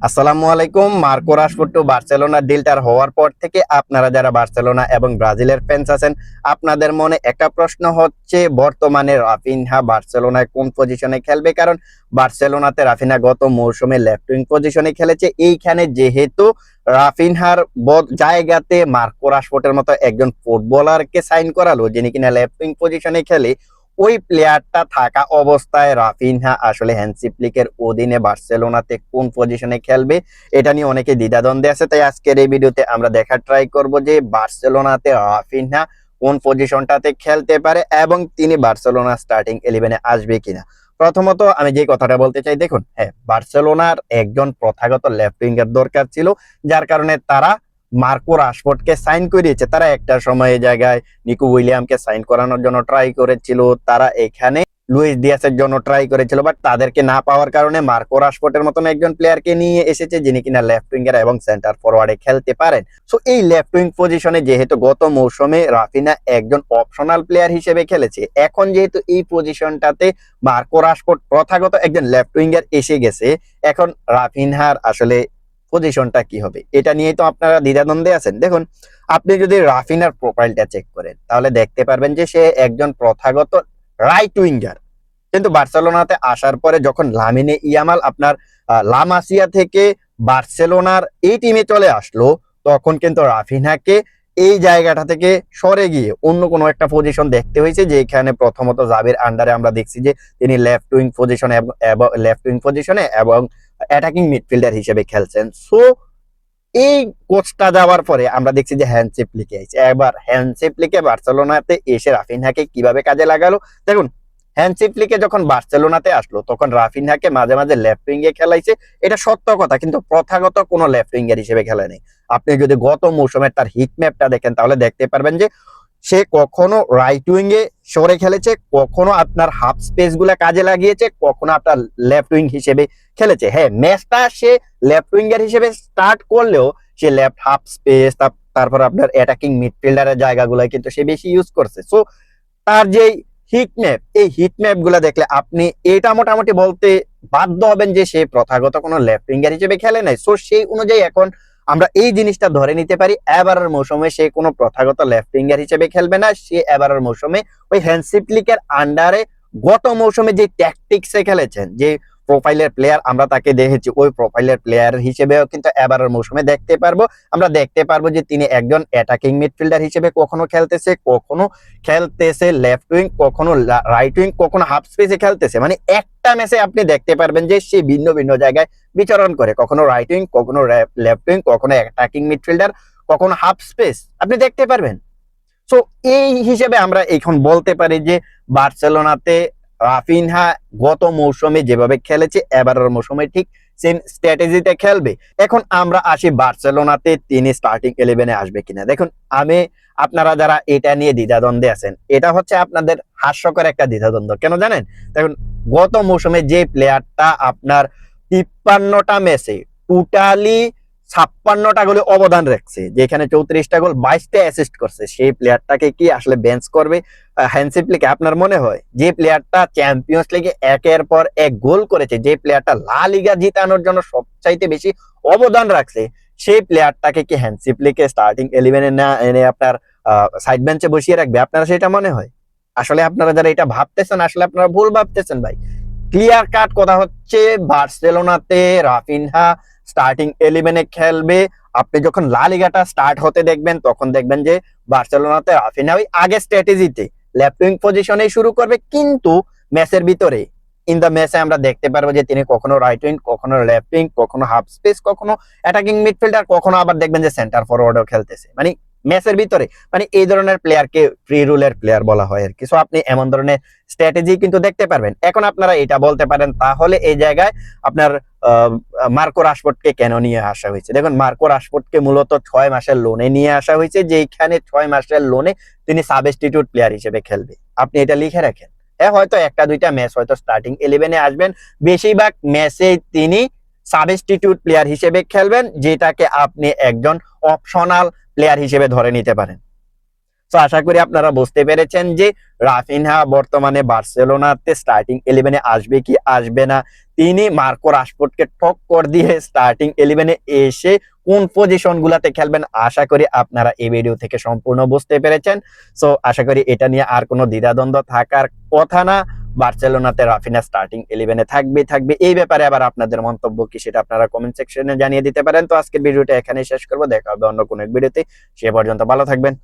আসসালামু আলাইকুম, Marco Rashford Barcelona ডিলটার হওয়ার পর থেকে আপনারা যারা বার্সেলোনা এবং ব্রাজিলের ফ্যান্স আছেন, আপনাদের মনে একটা প্রশ্ন হচ্ছে, বর্তমানে রাফিনহা বার্সেলোনায় কোন পজিশনে খেলবে? কারণ বার্সেলোনাতে রাফিনহা গত মৌসুমে লেফট উইং পজিশনে খেলেছে। এইখানে যেহেতু রাফিনহার জায়গাতে মার্কো রাশফোর্ডের মতো একজন ফুটবলারকে সাইন করালো, যিনি কিনা লেফট উইং পজিশনে খেলে ওই প্লেয়ারটা থাকা অবস্থায় রাফিনহা আসলে হ্যান্সিপ্লিকের অধীনে বার্সেলোনাতে কোন পজিশনে খেলবে, এটা নিয়ে অনেকে দ্বিধাদ্বন্দ্বে আছে। তাই আজকের এই ভিডিওতে আমরা দেখার ট্রাই করব যে বার্সেলোনাতে রাফিনহা কোন পজিশনটাতে খেলতে পারে এবং তিনি বার্সেলোনা স্টার্টিং ইলেভেনে আসবে কিনা। প্রথমত আমি যে কথাটা বলতে চাই, দেখুন হ্যাঁ বার্সেলোনার একজন প্রথাগত লেফট উইঙ্গার দরকার ছিল, যার কারণে তারা মার্কো রাশফোর্ডকে সাইন করিয়েছে। তারা একটা সময় জায়গায় নিকো উইলিয়ামকে সাইন করানোর জন্য ট্রাই করেছিল। তারা এখানে লুইস দিয়াসের জন্য ট্রাই করেছিল বাট তাদেরকে না পাওয়ার কারণে মার্কো রাশফোর্ডের মতন একজন প্লেয়ারকে নিয়ে এসেছে, যিনি কিনা লেফট উইঙ্গার এবং সেন্টার ফরওয়ার্ডে খেলতে পারেন। সো এই লেফট উইং পজিশনে যেহেতু গত মৌসুমে রাফিনা একজন অপশনাল প্লেয়ার হিসেবে খেলেছে, এখন যেহেতু এই পজিশনটাতে মার্কো রাশফোর্ড প্রথাগত একজন লেফট উইঙ্গার এসে গেছে, এখন রাফিনহার আসলে পজিশনটা কি হবে? এটা নিয়ে তো আপনারা দ্বিধাদ্বন্দ্বে আছেন। দেখুন, আপনি যদি রাফিনার প্রোফাইলটা চেক করেন, তাহলে দেখতে পারবেন যে সে একজন প্রথাগত রাইট উইঙ্গার কিন্তু বার্সেলোনাতে আসার পরে যখন লামিনে ইয়ামাল আপনার লামাসিয়া থেকে বার্সেলোনার এই টিমে চলে আসলো, তখন কিন্তু রাফিনাকে এই জায়গাটা থেকে সরে গিয়ে অন্য কোনো একটা পজিশন দেখতে হয়েছে, যেখানে প্রথমত জাবির আন্ডারে আমরা দেখছি যে তিনি লেফট উইং পজিশনে লেফট উইং পজিশনে এবং অ্যাটাকিং মিডফিল্ডার হিসেবে খেলছেন। সো এই কোচটা যাওয়ার পরে আমরা দেখছি যে হ্যান্ডসেপ লিখে আইছে এবার হ্যান্ডসেপ লিখে বার্সেলোনাতে এসে রাফিনহাকে কীভাবে কাজে লাগালো? দেখুন হ্যান্ডসেপ লিখে যখন বার্সেলোনাতে আসলো, তখন রাফিনহাকে মাঝে মাঝে লেফট উইং এ খেলাইছে। এটা সত্য কথা, কিন্তু প্রথাগত কোনো লেফট উইঙ্গার হিসেবে খেলে নেই। আপনি যদি গত মৌসুমের তার হিট ম্যাপটা দেখেন, তাহলে দেখতে পারবেন যে সে কখনো রাইট উইং এ সরে খেলেছে, কখনো আপনার হাফ স্পেসগুলা কাজে লাগিয়েছে, কখনো আপনার লেফট উইং হিসেবে খেলেছে। হ্যাঁ ম্যাচটা সে লেফট উইঙ্গার হিসেবে স্টার্ট করলেও সে লেফট হাফ স্পেস তারপর আপনার অ্যাটাকিং মিডফিল্ডারের জায়গাগুলো কিন্তু সে বেশি ইউজ করছে। সো তার যে হিট ম্যাপ এই হিট ম্যাপগুলা দেখলে আপনি এটা মোটামুটি বলতে বাধ্য হবেন যে সে প্রথাগত কোনো লেফট উইঙ্গার হিসেবে খেলে নাই। সো সেই অনুযায়ী এখন আমরা এই জিনিসটা ধরে নিতে পারি, এবারের মৌসুমে সে কোনো প্রথাগত লেফট উইঙ্গার হিসেবে খেলবে না, সে এবারের মৌসুমে ওই হ্যান্সিপ্লিকের আন্ডারে গত মৌসুমে যে ট্যাকটিক্সে খেলেছেন, যে প্রোফাইলের প্লেয়ার আমরা তাকে দেখেছি, ওই প্রোফাইলের প্লেয়ার হিসেবেও কিন্তু এবারের মৌসুমে দেখতে পারব। আমরা দেখতে পারব যে তিনি একজন অ্যাটাকিং মিডফিল্ডার হিসেবে কখনো খেলতেছে কখনো খেলতেছে লেফট উইং কখনো রাইট উইং কখনো হাফ স্পেসে খেলতেছে। মানে একটা ম্যাচে আপনি দেখতে পারবেন যে সে ভিন্ন ভিন্ন জায়গায় বিচরণ করে। কখনো রাইট উইং কখনো লেফট উইং কখনো অ্যাটাকিং মিডফিল্ডার কখনো হাফ স্পেস আপনি দেখতে পারবেন। সো এই হিসেবে আমরা এখন বলতে পারি যে বার্সেলোনাতে রাফিনহা গত মৌসুমে যেভাবে খেলেছে, এবারের মৌসুমে ঠিক সেম স্ট্র্যাটেজিতে খেলবে। এখন আমরা আসি বার্সেলোনাতে, তিনি স্টার্টিং ইলেভেনে আসবে কিনা। দেখুন, আমি, আপনারা যারা এটা নিয়ে দ্বিধাদ্বন্দ্বে আছেন, এটা হচ্ছে আপনাদের হাস্যকর একটা দ্বিধাদ্বন্দ্ব। কেন জানেন? দেখুন, গত মৌসুমে যে প্লেয়ারটা আপনার তিপ্পান্নটা ম্যাচে টোটালি ছাপ্পান্নটা গোলে অবদান রাখছে যেখানে চৌত্রিশটা গোল বাইশটা অ্যাসিস্ট করছে। সেই প্লেয়ারটাকে কি আসলে বেঞ্চ করবে? হ্যান্ডসিপ লিগে আপনার মনে হয়? যে প্লেয়ারটা চ্যাম্পিয়ন্স লিগে একের পর এক গোল করেছে, যে প্লেয়ারটা লা লিগা জিতানোর জন্য সবচাইতে বেশি অবদান রাখছে, সেই প্লেয়ারটাকে কি হ্যান্ডসিপ লিগে স্টার্টিং ইলেভেনে না এনে আপনার সাইড বেঞ্চে বসিয়ে রাখবে? আপনারা সেটা মনে হয়? আসলে আপনারা যারা এটা ভাবতেছেন, আসলে আপনারা ভুল ভাবতেছেন ভাই। ক্লিয়ার কাট কথা হচ্ছে, বার্সেলোনাতে রাফিনহা স্টার্টিং ইলেভেনে খেলবে। আপনি যখন লা লিগাটা স্টার্ট হতে দেখবেন, তখন দেখবেন যে বার্সেলোনাতে রাফিনা ওই আগে স্ট্র্যাটেজিতে লেফট উইং পজিশনে শুরু করবে। কিন্তু ম্যাচের ভিতরে ইন দ্য ম্যাচে আমরা দেখতে পারব যে তিনি কখনো রাইট উইং কখনো লেফট উইং কখনো হাফ স্পেস কখনো অ্যাটাকিং মিডফিল্ডার কখনো আবার দেখবেন যে সেন্টার ফরওয়ার্ডও খেলতেছে। মানে ম্যাচের ভিতরে। মানে এই ধরনের প্লেয়ারকে ফ্রি রুলের প্লেয়ার বলা হয় আর কি সো আপনি এমন ধরনের স্ট্র্যাটেজি কিন্তু দেখতে পারবেন। এখন আপনারা এটা বলতে পারেন, তাহলে এই জায়গায় আপনার মার্কো রাশফোর্ডকে কেন নিয়ে আসা হয়েছে? দেখুন, মার্কো রাশফোর্ডকে মূলত ছয় মাসের লোনে নিয়ে আসা হয়েছে যেখানে ছয় মাসের লোনে তিনি সাবস্টিটিউট প্লেয়ার হিসেবে খেলবে। আপনি এটা লিখে রাখেন। হ্যাঁ হয়তো একটা দুইটা ম্যাচ হয়তো স্টার্টিং ইলেভেনে আসবেন। বেশিরভাগ ম্যাচে তিনি সাবস্টিটিউট প্লেয়ার হিসেবে খেলবেন, যেটাকে আপনি একজন অপশনাল প্লেয়ার হিসেবে ধরে নিতে পারেন। তো আশা করি আপনারা বুঝতে পেরেছেন যে রাফিনহা বর্তমানে বার্সেলোনাতে স্টার্টিং ইলেভেনে আসবে কি আসবে না। তিনি মার্কো রাশফোর্ডকে টক্কর দিয়ে স্টার্টিং ইলেভেনে এসে কোন পজিশন গুলাতে খেলবেন, আশা করি আপনারা এই ভিডিও থেকে সম্পূর্ণ বুঝতে পেরেছেন। সো আশা করি এটা নিয়ে আর কোনো দ্বিধাদ্বন্দ্ব থাকার কথা না। বার্সেলোনাতে রাফিনা স্টার্টিং ইলেভেনে থাকবে থাকবে এই ব্যাপারে আবার আপনাদের মন্তব্য কি সেটা আপনারা কমেন্ট সেকশনে জানিয়ে দিতে পারেন। তো আজকের ভিডিওটা এখানে শেষ করব। দেখা হবে অন্য কোনো এক ভিডিওতে। সে পর্যন্ত ভালো থাকবেন।